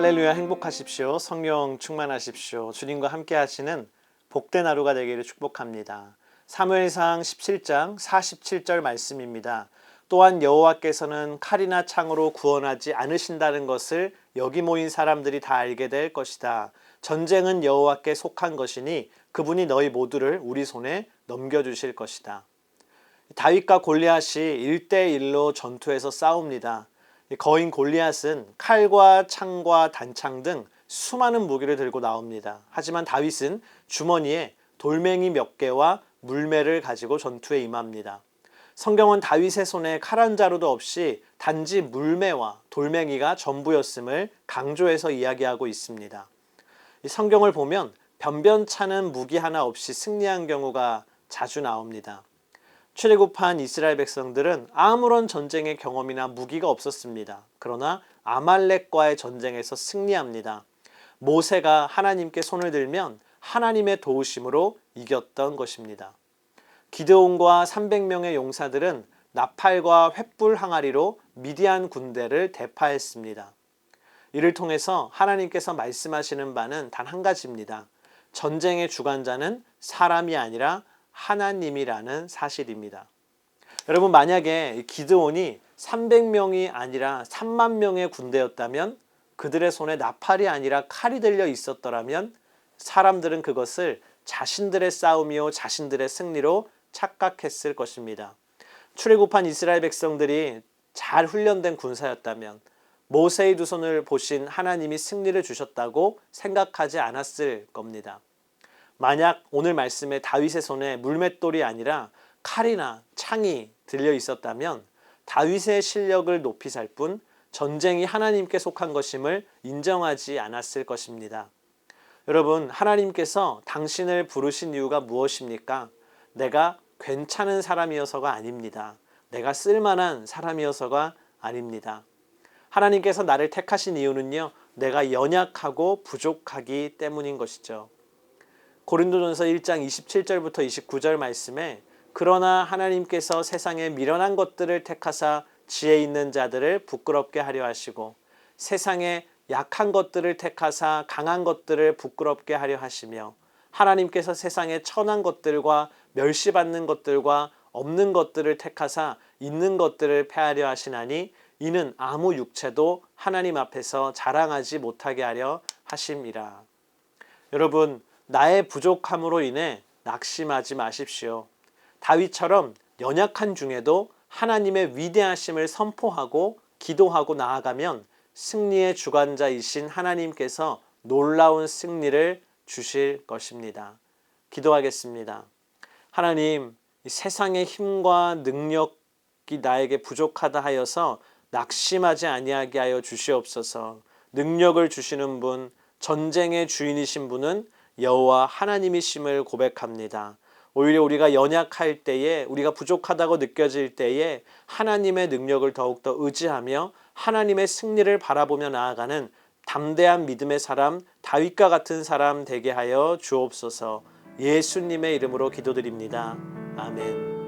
할렐루야 행복하십시오. 성령 충만하십시오. 주님과 함께 하시는 복된 하루가 되기를 축복합니다. 사무엘상 17장 47절 말씀입니다. 또한 여호와께서는 칼이나 창으로 구원하지 않으신다는 것을 여기 모인 사람들이 다 알게 될 것이다. 전쟁은 여호와께 속한 것이니 그분이 너희 모두를 우리 손에 넘겨 주실 것이다. 다윗과 골리앗이 1대 1로 전투에서 싸웁니다. 이 거인 골리앗은 칼과 창과 단창 등 수많은 무기를 들고 나옵니다. 하지만 다윗은 주머니에 돌멩이 몇 개와 물매를 가지고 전투에 임합니다. 성경은 다윗의 손에 칼 한 자루도 없이 단지 물매와 돌멩이가 전부였음을 강조해서 이야기하고 있습니다. 이 성경을 보면 변변찮은 무기 하나 없이 승리한 경우가 자주 나옵니다. 출애굽한 이스라엘 백성들은 아무런 전쟁의 경험이나 무기가 없었습니다. 그러나 아말렉과의 전쟁에서 승리합니다. 모세가 하나님께 손을 들면 하나님의 도우심으로 이겼던 것입니다. 기드온과 300명의 용사들은 나팔과 횃불 항아리로 미디안 군대를 대파했습니다. 이를 통해서 하나님께서 말씀하시는 바는 단 한 가지입니다. 전쟁의 주관자는 사람이 아니라 하나님이라는 사실입니다. 여러분 만약에 기드온이 300명이 아니라 3만 명의 군대였다면 그들의 손에 나팔이 아니라 칼이 들려 있었더라면 사람들은 그것을 자신들의 싸움이요 자신들의 승리로 착각했을 것입니다. 출애굽한 이스라엘 백성들이 잘 훈련된 군사였다면 모세의 두 손을 보신 하나님이 승리를 주셨다고 생각하지 않았을 겁니다. 만약 오늘 말씀에 다윗의 손에 물맷돌이 아니라 칼이나 창이 들려 있었다면 다윗의 실력을 높이 살 뿐 전쟁이 하나님께 속한 것임을 인정하지 않았을 것입니다. 여러분, 하나님께서 당신을 부르신 이유가 무엇입니까? 내가 괜찮은 사람이어서가 아닙니다. 내가 쓸만한 사람이어서가 아닙니다. 하나님께서 나를 택하신 이유는요, 내가 연약하고 부족하기 때문인 것이죠. 고린도전서 1장 27절부터 29절 말씀에 그러나 하나님께서 세상에 미련한 것들을 택하사 지혜 있는 자들을 부끄럽게 하려 하시고 세상에 약한 것들을 택하사 강한 것들을 부끄럽게 하려 하시며 하나님께서 세상에 천한 것들과 멸시받는 것들과 없는 것들을 택하사 있는 것들을 패하려 하시나니 이는 아무 육체도 하나님 앞에서 자랑하지 못하게 하려 하심이라. 여러분, 나의 부족함으로 인해 낙심하지 마십시오. 다윗처럼 연약한 중에도 하나님의 위대하심을 선포하고 기도하고 나아가면 승리의 주관자이신 하나님께서 놀라운 승리를 주실 것입니다. 기도하겠습니다. 하나님, 세상의 힘과 능력이 나에게 부족하다 하여서 낙심하지 아니하게 하여 주시옵소서. 능력을 주시는 분, 전쟁의 주인이신 분은 여호와 하나님이심을 고백합니다. 오히려 우리가 연약할 때에 우리가 부족하다고 느껴질 때에 하나님의 능력을 더욱더 의지하며 하나님의 승리를 바라보며 나아가는 담대한 믿음의 사람 다윗과 같은 사람 되게 하여 주옵소서. 예수님의 이름으로 기도드립니다. 아멘.